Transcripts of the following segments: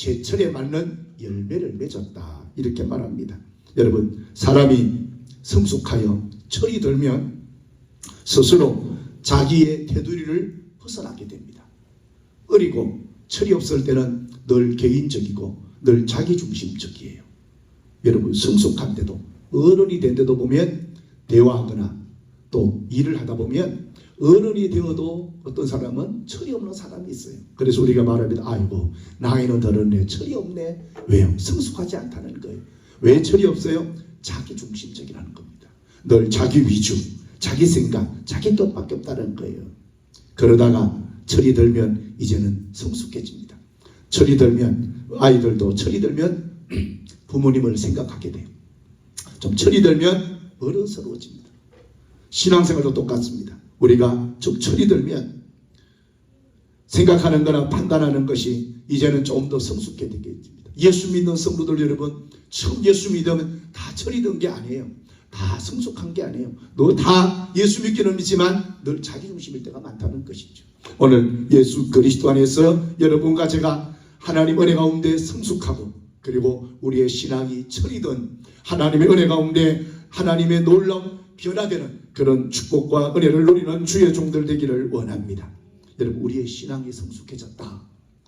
제철에 맞는 열매를 맺었다. 이렇게 말합니다. 여러분, 사람이 성숙하여 철이 들면 스스로 자기의 테두리를 벗어나게 됩니다. 어리고 철이 없을 때는 늘 개인적이고 늘 자기중심적이에요. 여러분 성숙한 때도 어른이 된 때도 보면 대화하거나 또 일을 하다 보면 어른이 되어도 어떤 사람은 철이 없는 사람이 있어요. 그래서 우리가 말합니다. 아이고 나이는 들었네 철이 없네. 왜요? 성숙하지 않다는 거예요. 왜 철이 없어요? 자기 중심적이라는 겁니다. 늘 자기 위주, 자기 생각, 자기 뜻밖에 없다는 거예요. 그러다가 철이 들면 이제는 성숙해집니다. 철이 들면 아이들도 철이 들면 부모님을 생각하게 돼요. 좀 철이 들면 어른스러워집니다. 신앙생활도 똑같습니다. 우리가 좀 철이 들면 생각하는 거나 판단하는 것이 이제는 좀더 성숙해 되겠습니다. 예수 믿는 성도들 여러분 처음 예수 믿으면 다 철이 든 게 아니에요. 다 성숙한 게 아니에요. 너 다 예수 믿기는 믿지만 늘 자기 중심일 때가 많다는 것이죠. 오늘 예수 그리스도 안에서 여러분과 제가 하나님 은혜 가운데 성숙하고 그리고 우리의 신앙이 철이든 하나님의 은혜 가운데 하나님의 놀라운 변화되는 그런 축복과 은혜를 누리는 주의 종들 되기를 원합니다. 여러분 우리의 신앙이 성숙해졌다.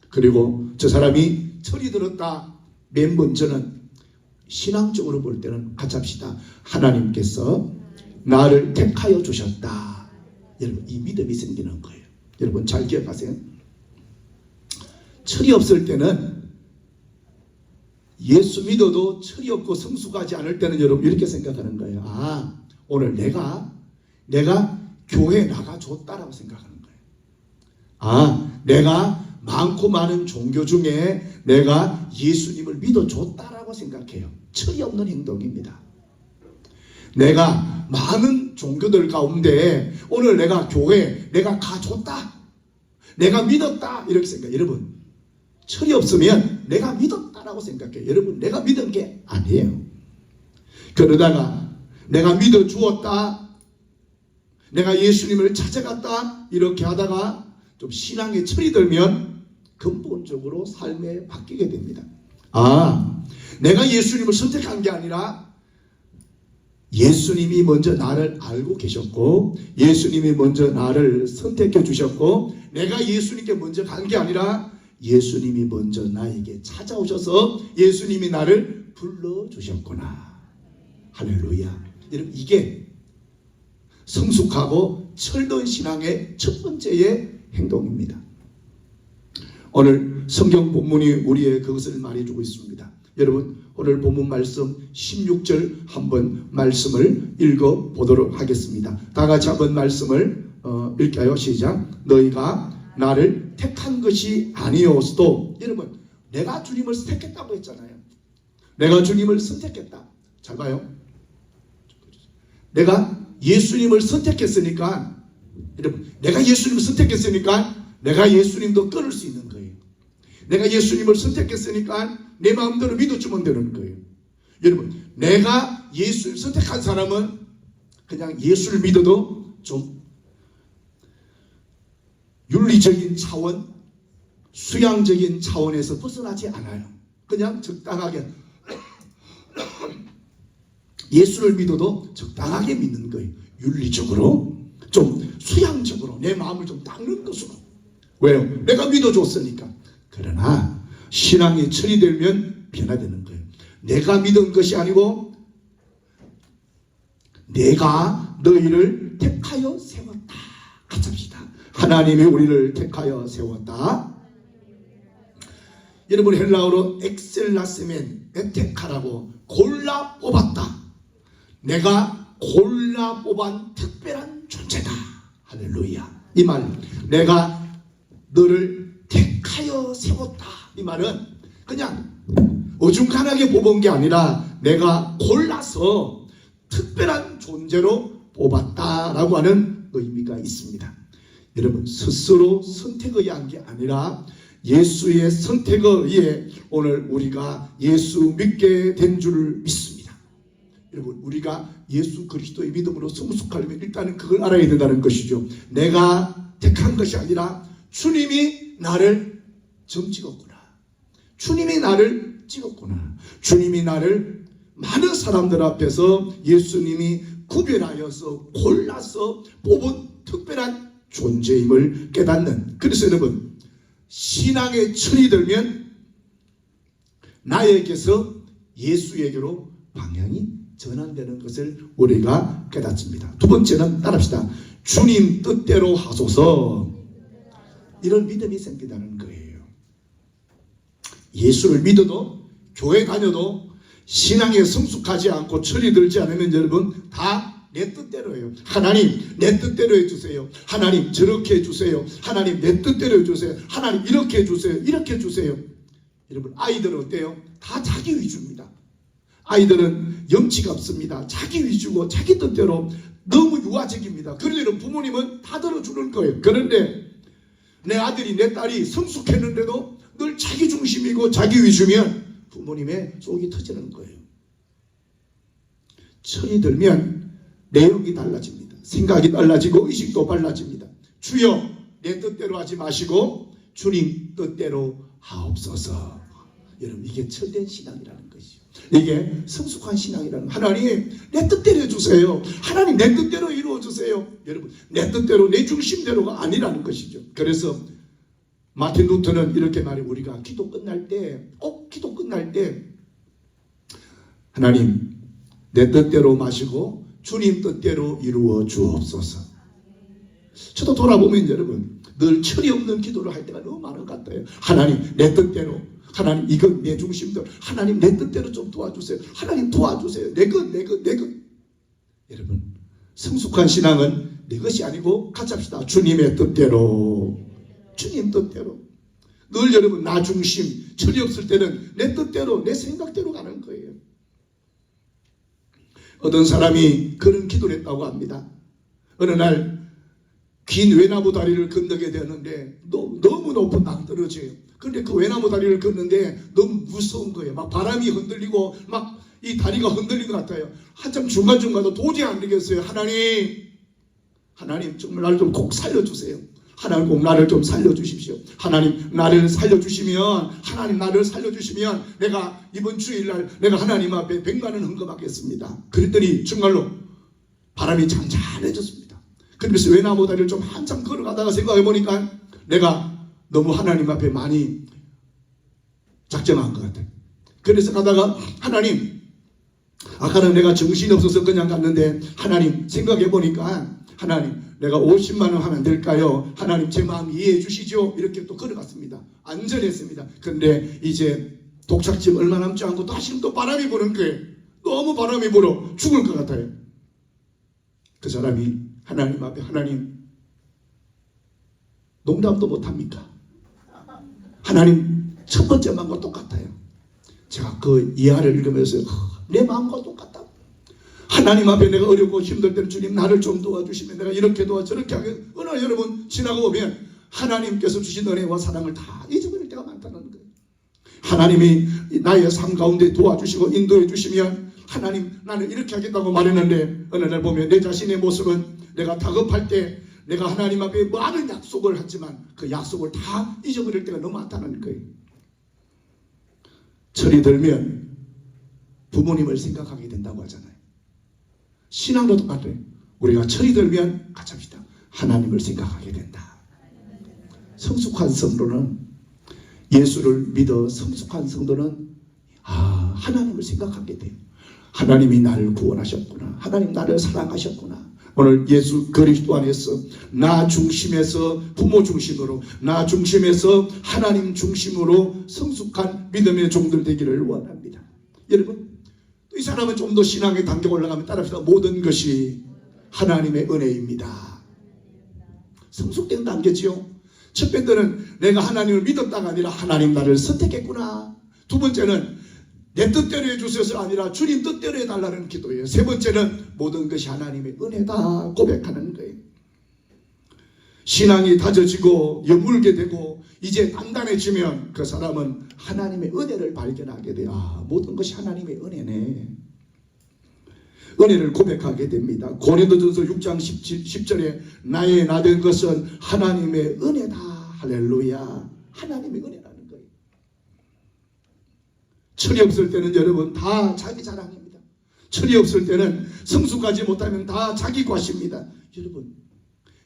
그리고 저 사람이 철이 들었다. 맨 먼저는 신앙적으로 볼 때는 같이 합시다. 하나님께서 나를 택하여 주셨다. 여러분 이 믿음이 생기는 거예요. 여러분 잘 기억하세요. 철이 없을 때는 예수 믿어도 철이 없고 성숙하지 않을 때는 여러분 이렇게 생각하는 거예요. 아 오늘 내가 내가 교회 나가 줬다라고 생각하는 거예요. 아 내가 많고 많은 종교 중에 내가 예수님을 믿어줬다라고 생각해요. 철이 없는 행동입니다. 내가 많은 종교들 가운데 오늘 내가 교회 내가 가줬다. 내가 믿었다. 이렇게 생각해요. 여러분, 철이 없으면 내가 믿었다라고 생각해요. 여러분, 내가 믿은 게 아니에요. 그러다가 내가 믿어 주었다. 내가 예수님을 찾아갔다. 이렇게 하다가 좀 신앙에 철이 들면 근본적으로 삶에 바뀌게 됩니다. 아, 내가 예수님을 선택한 게 아니라 예수님이 먼저 나를 알고 계셨고 예수님이 먼저 나를 선택해 주셨고 내가 예수님께 먼저 간 게 아니라 예수님이 먼저 나에게 찾아오셔서 예수님이 나를 불러 주셨구나. 할렐루야. 여러분 이게 성숙하고 철든 신앙의 첫 번째의 행동입니다. 오늘 성경 본문이 우리의 그것을 말해주고 있습니다. 여러분 오늘 본문 말씀 16절 한번 말씀을 읽어 보도록 하겠습니다. 다 같이 한번 말씀을 어, 읽까요? 시작. 너희가 나를 택한 것이 아니었어도 여러분 내가 주님을 선택했다고 했잖아요. 내가 주님을 선택했다. 잘 봐요. 내가 예수님을 선택했으니까 여러분 내가 예수님을 선택했으니까 내가 예수님도 끊을 수 있는 거예요. 내가 예수님을 선택했으니까 내 마음대로 믿어주면 되는 거예요. 여러분, 내가 예수를 선택한 사람은 그냥 예수를 믿어도 좀 윤리적인 차원, 수양적인 차원에서 벗어나지 않아요. 그냥 적당하게 예수를 믿어도 적당하게 믿는 거예요. 윤리적으로, 좀 수양적으로 내 마음을 좀 닦는 것으로. 왜요? 내가 믿어줬으니까. 그러나 신앙이 철이 되면 변화되는 거예요. 내가 믿은 것이 아니고 내가 너희를 택하여 세웠다. 같이 합시다. 하나님이 우리를 택하여 세웠다. 여러분 헬라어로 엑셀라스멘 에테카라고 골라 뽑았다. 내가 골라 뽑은 특별한 존재다. 할렐루야. 이 말, 내가 너를 택하여 세웠다. 이 말은 그냥 어중간하게 뽑은 게 아니라 내가 골라서 특별한 존재로 뽑았다라고 하는 의미가 있습니다. 여러분 스스로 선택을 한게 아니라 예수의 선택에 의해 오늘 우리가 예수 믿게 된줄 믿습니다. 여러분 우리가 예수 그리스도의 믿음으로 성숙하려면 일단은 그걸 알아야 된다는 것이죠. 내가 택한 것이 아니라 주님이 나를 점찍었구나. 주님이 나를 찍었구나. 주님이 나를 많은 사람들 앞에서 예수님이 구별하여서 골라서 뽑은 특별한 존재임을 깨닫는. 그래서 여러분, 신앙의 철이 들면 나에게서 예수에게로 방향이 전환되는 것을 우리가 깨닫습니다. 두 번째는 따라합시다. 주님 뜻대로 하소서. 이런 믿음이 생기다는 거예요. 예수를 믿어도 교회 다녀도 신앙에 성숙하지 않고 철이 들지 않으면 여러분 다 내 뜻대로예요. 하나님 내 뜻대로 해주세요. 하나님 저렇게 해주세요. 하나님 내 뜻대로 해주세요. 하나님 이렇게 해주세요. 이렇게 해주세요. 여러분 아이들은 어때요? 다 자기 위주입니다. 아이들은 염치가 없습니다. 자기 위주고 자기 뜻대로 너무 유아적입니다. 그러려는 부모님은 다 들어주는 거예요. 그런데 내 아들이 내 딸이 성숙했는데도 늘 자기 중심이고 자기 위주면 부모님의 속이 터지는 거예요. 철이 들면 내용이 달라집니다. 생각이 달라지고 의식도 달라집니다. 주여 내 뜻대로 하지 마시고 주님 뜻대로 하옵소서. 여러분 이게 철된 신앙이라는 것 이게 성숙한 신앙이라는 하나님 내 뜻대로 해주세요. 하나님 내 뜻대로 이루어 주세요. 여러분 내 뜻대로 내 중심대로가 아니라는 것이죠. 그래서 마틴 루터는 이렇게 말해 우리가 기도 끝날 때 꼭 기도 끝날 때 하나님 내 뜻대로 마시고 주님 뜻대로 이루어 주옵소서. 저도 돌아보면 여러분 늘 철이 없는 기도를 할 때가 너무 많은 것 같아요. 하나님 내 뜻대로 하나님 이건 내 중심대로 하나님 내 뜻대로 좀 도와주세요. 하나님 도와주세요. 내 것 내 것 내 것 여러분 성숙한 신앙은 내 것이 아니고 같이 합시다. 주님의 뜻대로 주님 뜻대로 늘 여러분 나 중심 철이 없을 때는 내 뜻대로 내 생각대로 가는 거예요. 어떤 사람이 그런 기도를 했다고 합니다. 어느 날 긴 외나무 다리를 건너게 되었는데 너무, 너무 높은 낭떠러지예요. 근데 그 외나무 다리를 걷는데 너무 무서운 거예요. 막 바람이 흔들리고 막 이 다리가 흔들린 것 같아요. 한참 중간중간도 도저히 안 되겠어요. 하나님, 하나님 정말 나를 좀 꼭 살려주세요. 하나님 꼭 나를 좀 살려주십시오. 하나님 나를 살려주시면 하나님 나를 살려주시면 내가 이번 주일날 내가 하나님 앞에 백만원 헌금하겠습니다. 그랬더니 정말로 바람이 잔잔해졌습니다. 그러면서 외나무 다리를 좀 한참 걸어가다가 생각해 보니까 내가 너무 하나님 앞에 많이 작정한 것 같아요. 그래서 가다가 하나님 아까는 내가 정신이 없어서 그냥 갔는데 하나님 생각해 보니까 하나님 내가 50만 원 하면 될까요? 하나님 제 마음 이해해 주시죠? 이렇게 또 걸어갔습니다. 안전했습니다. 근데 이제 독착집 얼마 남지 않고 다시금 또 바람이 부는 거예요. 너무 바람이 불어 죽을 것 같아요. 그 사람이 하나님 앞에 하나님 농담도 못합니까? 하나님 첫 번째 마음과 똑같아요. 제가 그 이하를 읽으면서 내 마음과 똑같다. 하나님 앞에 내가 어렵고 힘들 때는 주님 나를 좀 도와주시면 내가 이렇게 도와 저렇게 하게 어느 날 여러분 지나고 오면 하나님께서 주신 은혜와 사랑을 다 잊어버릴 때가 많다는 거예요. 하나님이 나의 삶 가운데 도와주시고 인도해 주시면 하나님 나는 이렇게 하겠다고 말했는데 어느 날 보면 내 자신의 모습은 내가 다급할 때 내가 하나님 앞에 많은 약속을 했지만 그 약속을 다 잊어버릴 때가 너무 많다는 거예요. 철이 들면 부모님을 생각하게 된다고 하잖아요. 신앙도 똑같아요. 우리가 철이 들면 합시다. 하나님을 생각하게 된다. 성숙한 성도는 예수를 믿어 성숙한 성도는 아 하나님을 생각하게 돼요. 하나님이 나를 구원하셨구나. 하나님 나를 사랑하셨구나. 오늘 예수 그리스도 안에서 나 중심에서 부모 중심으로 나 중심에서 하나님 중심으로 성숙한 믿음의 종들 되기를 원합니다. 여러분 이 사람은 좀 더 신앙의 단계 올라가면 따라합시다. 모든 것이 하나님의 은혜입니다. 성숙된 단계지요. 첫 번째는 내가 하나님을 믿었다가 아니라 하나님 나를 선택했구나. 두 번째는 내 뜻대로 해주셔서 아니라 주님 뜻대로 해달라는 기도예요. 세 번째는 모든 것이 하나님의 은혜다 고백하는 거예요. 신앙이 다져지고 여물게 되고 이제 단단해지면 그 사람은 하나님의 은혜를 발견하게 돼요. 아, 모든 것이 하나님의 은혜네. 은혜를 고백하게 됩니다. 고린도전서 6장 17, 10절에 나의 나된 것은 하나님의 은혜다. 할렐루야. 하나님의 거예요. 철이 없을 때는 여러분 다 자기 자랑입니다. 철이 없을 때는 성숙하지 못하면 다 자기 과시입니다. 여러분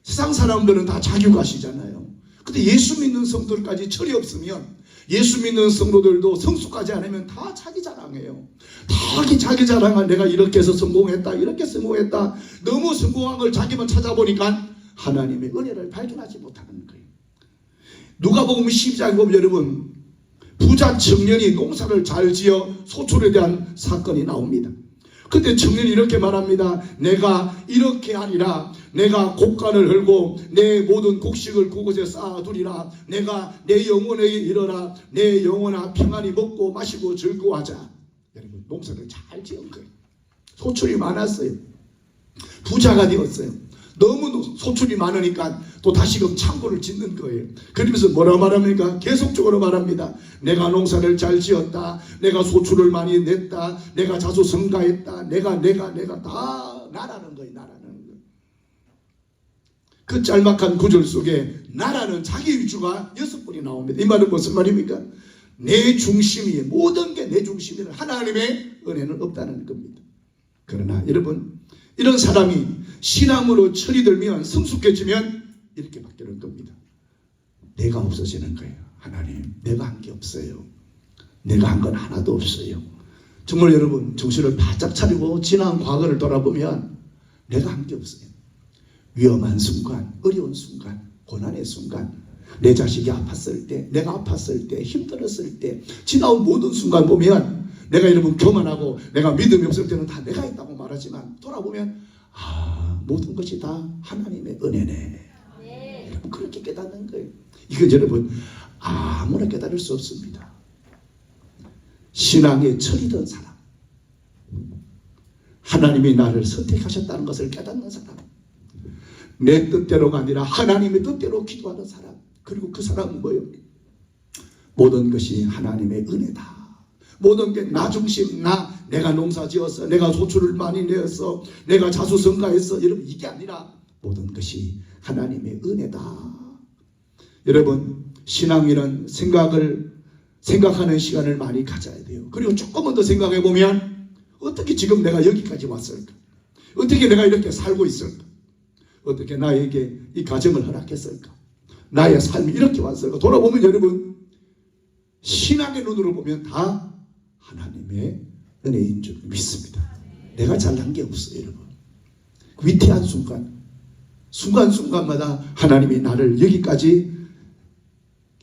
세상 사람들은 다 자기 과시잖아요. 근데 예수 믿는 성도들까지 철이 없으면 예수 믿는 성도들도 성숙하지 않으면 다 자기 자랑해요. 다 자기 자랑을 내가 이렇게 해서 성공했다, 이렇게 성공했다. 너무 성공한 걸 자기만 찾아보니까 하나님의 은혜를 발견하지 못하는 거예요. 누가 보면 12장에 보면 여러분 부자 청년이 농사를 잘 지어 소출에 대한 사건이 나옵니다. 그때 청년이 이렇게 말합니다. 내가 이렇게 하리라. 내가 곡간을 흘고 내 모든 곡식을 그곳에 쌓아두리라. 내가 내 영혼에게 이르라. 내 영혼아 평안히 먹고 마시고 즐거워하자. 여러분 농사를 잘 지은 거예요. 소출이 많았어요. 부자가 되었어요. 너무 소출이 많으니까 또 다시금 창고를 짓는 거예요. 그러면서 뭐라 말합니까? 계속적으로 말합니다. 내가 농사를 잘 지었다. 내가 소출을 많이 냈다. 내가 자수성가했다. 내가 내가 내가 다 나라는 거예요. 나라는 거. 그 짤막한 구절 속에 나라는 자기 위주가 여섯 번이 나옵니다. 이 말은 무슨 말입니까? 내 중심이 모든 게 내 중심이라 하나님의 은혜는 없다는 겁니다. 그러나 여러분 이런 사람이 신앙으로 철이 들면 성숙해지면 이렇게 바뀌는 겁니다. 내가 없어지는 거예요. 하나님, 내가 한 게 없어요. 내가 한 건 하나도 없어요. 정말 여러분 정신을 바짝 차리고 지난 과거를 돌아보면 내가 한 게 없어요. 위험한 순간, 어려운 순간, 고난의 순간, 내 자식이 아팠을 때, 내가 아팠을 때, 힘들었을 때, 지나온 모든 순간 보면 내가 여러분 교만하고 내가 믿음이 없을 때는 다 내가 있다고 말하지만 돌아보면 아 모든 것이 다 하나님의 은혜네. 여러분 그렇게 깨닫는 거예요. 이건 여러분 아무나 깨달을 수 없습니다. 신앙의 철이던 사람, 하나님이 나를 선택하셨다는 것을 깨닫는 사람, 내 뜻대로가 아니라 하나님의 뜻대로 기도하는 사람, 그리고 그 사람은 뭐예요? 모든 것이 하나님의 은혜다. 모든 게 나 중심, 나, 내가 농사 지었어, 내가 소출을 많이 내었어, 내가 자수성가했어. 여러분, 이게 아니라 모든 것이 하나님의 은혜다. 여러분, 신앙이란 생각을, 생각하는 시간을 많이 가져야 돼요. 그리고 조금만 더 생각해 보면, 어떻게 지금 내가 여기까지 왔을까? 어떻게 내가 이렇게 살고 있을까? 어떻게 나에게 이 가정을 허락했을까? 나의 삶이 이렇게 왔을까? 돌아보면 여러분, 신앙의 눈으로 보면 다 하나님의 은혜인 줄 믿습니다. 내가 잘난 게 없어요, 여러분. 위태한 순간, 순간순간마다 하나님이 나를 여기까지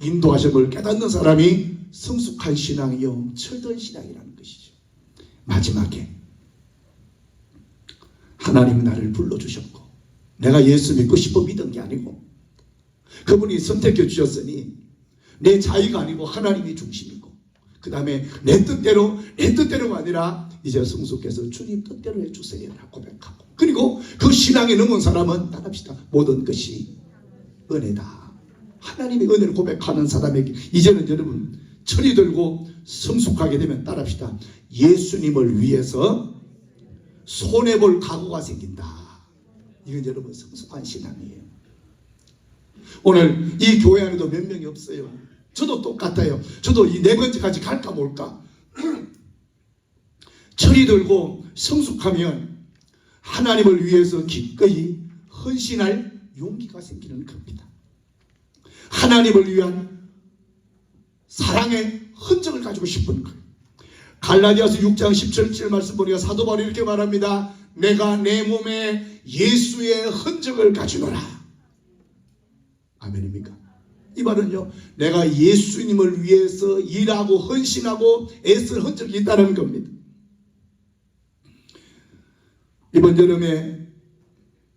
인도하심을 깨닫는 사람이 성숙한 신앙이요, 철든 신앙이라는 것이죠. 마지막에 하나님이 나를 불러주셨고, 내가 예수 믿고 싶어 믿은 게 아니고, 그분이 선택해 주셨으니, 내 자유가 아니고 하나님이 중심이고, 그 다음에 내 뜻대로 내 뜻대로가 아니라 이제 성숙해서 주님 뜻대로 해주세요 고백하고. 그리고 그 신앙에 넘은 사람은 따릅시다. 모든 것이 은혜다. 하나님의 은혜를 고백하는 사람에게 이제는 여러분 철이 들고 성숙하게 되면 따릅시다. 예수님을 위해서 손해볼 각오가 생긴다. 이건 여러분 성숙한 신앙이에요. 오늘 이 교회 안에도 몇 명이 없어요 저도 똑같아요. 저도 이 네 번째까지 갈까 몰까. 철이 들고 성숙하면 하나님을 위해서 기꺼이 헌신할 용기가 생기는 겁니다. 하나님을 위한 사랑의 흔적을 가지고 싶은 거예요. 갈라디아서 6장 17절 말씀 보니까 사도 바울이 이렇게 말합니다. 내가 내 몸에 예수의 흔적을 가지노라. 아멘입니까? 이 말은요, 내가 예수님을 위해서 일하고 헌신하고 애쓸 흔적이 있다는 겁니다. 이번 여름에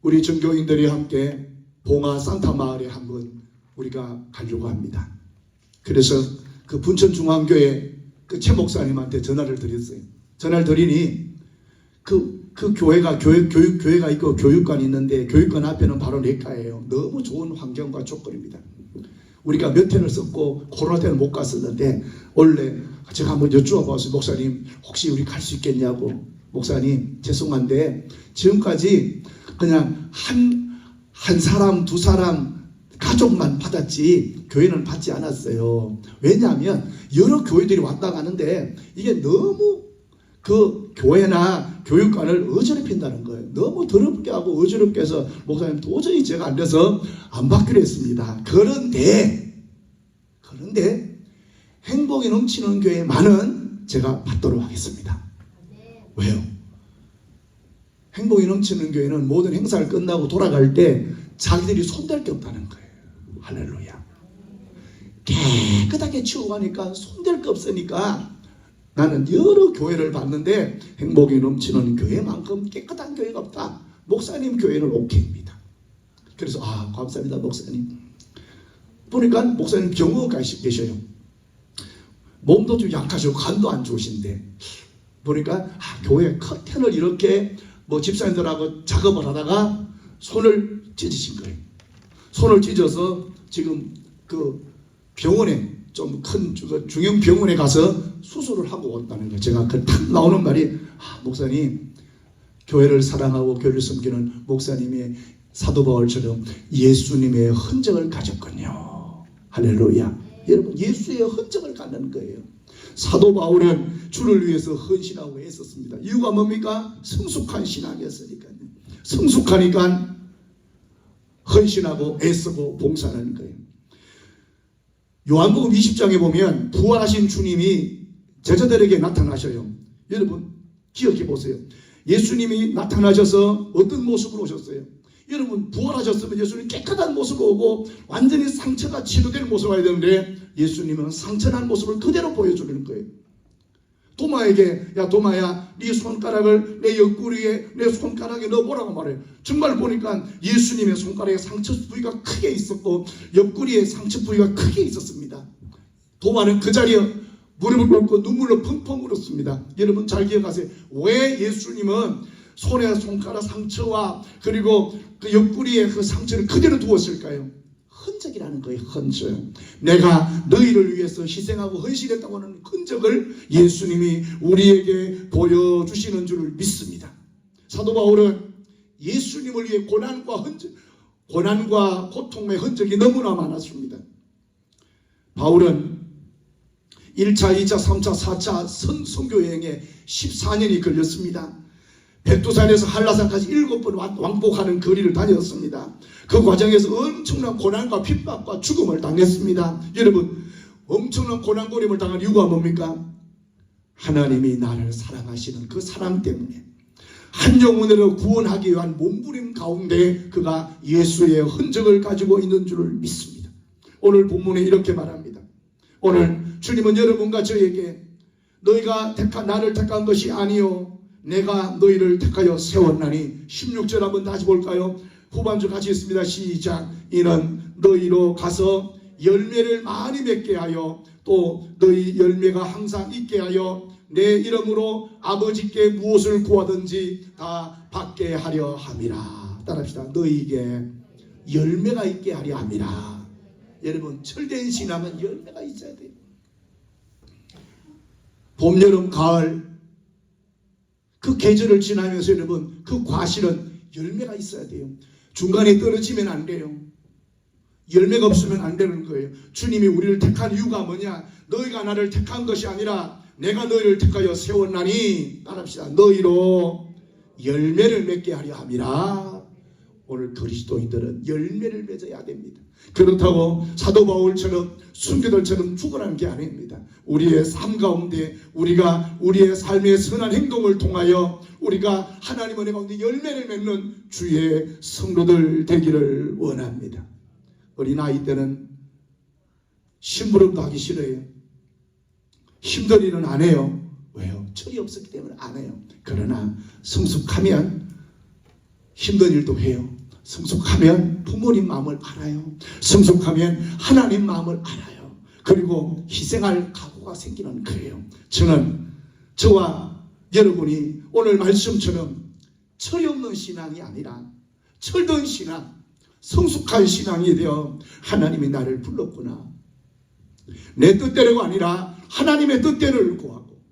우리 전교인들이 함께 봉화 산타 마을에 한번 우리가 가려고 합니다. 그래서 그 분천중앙교회 그 최 목사님한테 전화를 드렸어요. 전화를 드리니 그, 그 교회가 교육, 교육, 교회가 있고 교육관이 있는데 교육관 앞에는 바로 내과예요. 너무 좋은 환경과 조건입니다. 우리가 몇 회를 썼고 코로나 때는 못 갔었는데 원래 제가 한번 여쭈어봤어요. 목사님 혹시 우리 갈 수 있겠냐고. 목사님 죄송한데 지금까지 그냥 한, 한 사람 두 사람 가족만 받았지 교회는 받지 않았어요. 왜냐하면 여러 교회들이 왔다 가는데 이게 너무 그 교회나 교육관을 어지럽힌다는 거예요. 너무 더럽게 하고 어지럽게 해서 목사님 도저히 제가 안 돼서 안 받기로 했습니다. 그런데 그런데 행복이 넘치는 교회만은 제가 받도록 하겠습니다. 왜요? 행복이 넘치는 교회는 모든 행사를 끝나고 돌아갈 때 자기들이 손댈 게 없다는 거예요. 할렐루야. 깨끗하게 치워가니까 손댈 게 없으니까 나는 여러 교회를 봤는데 행복이 넘치는 교회만큼 깨끗한 교회가 없다. 목사님 교회는 오케이입니다. 그래서 아 감사합니다 목사님. 보니까 목사님 병원 가 계셔요. 몸도 좀 약하시고 간도 안 좋으신데 보니까 아, 교회 커튼을 이렇게 뭐 집사님들하고 작업을 하다가 손을 찢으신 거예요. 손을 찢어서 지금 그 병원에 좀 큰 중형 병원에 가서 수술을 하고 왔다는 거예요. 제가 그 탁 나오는 말이 아, 목사님 교회를 사랑하고 교회를 섬기는 목사님의 사도 바울처럼 예수님의 흔적을 가졌군요. 할렐루야. 여러분 예수의 흔적을 갖는 거예요. 사도 바울은 주를 위해서 헌신하고 애썼습니다. 이유가 뭡니까? 성숙한 신앙이었으니까요. 성숙하니까 헌신하고 애쓰고 봉사하는 거예요. 요한복음 20장에 보면 부활하신 주님이 제자들에게 나타나셔요. 여러분 기억해 보세요. 예수님이 나타나셔서 어떤 모습으로 오셨어요? 여러분 부활하셨으면 예수님 깨끗한 모습으로 오고 완전히 상처가 치료되는 모습으로 와야 되는데 예수님은 상처난 모습을 그대로 보여주는 거예요. 도마에게 야 도마야 네 손가락을 내 옆구리에 내 손가락에 넣어보라고 말해요. 정말 보니까 예수님의 손가락에 상처 부위가 크게 있었고 옆구리에 상처 부위가 크게 있었습니다. 도마는 그 자리에 무릎을 꿇고 눈물로 펑펑 울었습니다. 여러분 잘 기억하세요. 왜 예수님은 손에 손가락 상처와 그리고 그 옆구리에 그 상처를 그대로 두었을까요? 흔적이라는 거예요. 흔적. 내가 너희를 위해서 희생하고 헌신했다고 하는 흔적을 예수님이 우리에게 보여주시는 줄을 믿습니다. 사도 바울은 예수님을 위해 고난과 흔적, 고난과 고통의 흔적이 너무나 많았습니다. 바울은 1차, 2차, 3차, 4차 선, 선교 여행에 14년이 걸렸습니다. 백두산에서 한라산까지 일곱 번 왕복하는 거리를 다녔습니다. 그 과정에서 엄청난 고난과 핍박과 죽음을 당했습니다. 여러분, 엄청난 고난고림을 당한 이유가 뭡니까? 하나님이 나를 사랑하시는 그 사랑 때문에 한 영혼으로 구원하기 위한 몸부림 가운데 그가 예수의 흔적을 가지고 있는 줄을 믿습니다. 오늘 본문에 이렇게 말합니다. 오늘 주님은 여러분과 저에게 너희가 택한 나를 택한 것이 아니요 내가 너희를 택하여 세웠나니 16절 한번 다시 볼까요? 후반절 같이 있습니다. 시작. 이는 너희로 가서 열매를 많이 맺게 하여 또 너희 열매가 항상 있게 하여 내 이름으로 아버지께 무엇을 구하든지 다 받게 하려 함이라. 따라합시다. 너희에게 열매가 있게 하려 함이라. 여러분 철된 신앙은 열매가 있어야 돼요. 봄, 여름, 가을 그 계절을 지나면서 여러분 그 과실은 열매가 있어야 돼요. 중간에 떨어지면 안 돼요. 열매가 없으면 안 되는 거예요. 주님이 우리를 택한 이유가 뭐냐? 너희가 나를 택한 것이 아니라 내가 너희를 택하여 세웠나니 따라합시다. 너희로 열매를 맺게 하려 함이라. 오늘 그리스도인들은 열매를 맺어야 됩니다. 그렇다고 사도 바울처럼 순교들처럼 죽으라는 게 아닙니다. 우리의 삶 가운데 우리가 우리의 삶의 선한 행동을 통하여 우리가 하나님 은혜 가운데 열매를 맺는 주의 성도들 되기를 원합니다. 어린 아이 때는 심부름도 하기 싫어요. 일은 안 해요. 왜요? 철이 없었기 때문에 안 해요. 그러나 성숙하면 힘든 일도 해요. 성숙하면 부모님 마음을 알아요. 성숙하면 하나님 마음을 알아요. 그리고 희생할 각오가 생기는 거예요. 저는 저와 여러분이 오늘 말씀처럼 철이 없는 신앙이 아니라 철든 신앙, 성숙한 신앙이 되어 하나님이 나를 불렀구나. 내 뜻대로가 아니라 하나님의 뜻대로를 구하고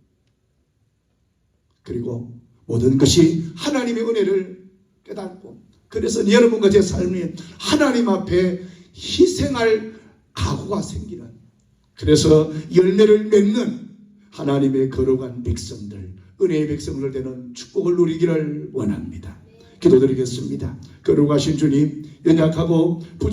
그리고 모든 것이 하나님의 은혜를 깨닫고 그래서 여러분과 제 삶이 하나님 앞에 희생할 각오가 생기는 그래서 열매를 맺는 하나님의 거룩한 백성들 은혜의 백성들 되는 축복을 누리기를 원합니다. 기도드리겠습니다. 거룩하신 주님 연약하고 부족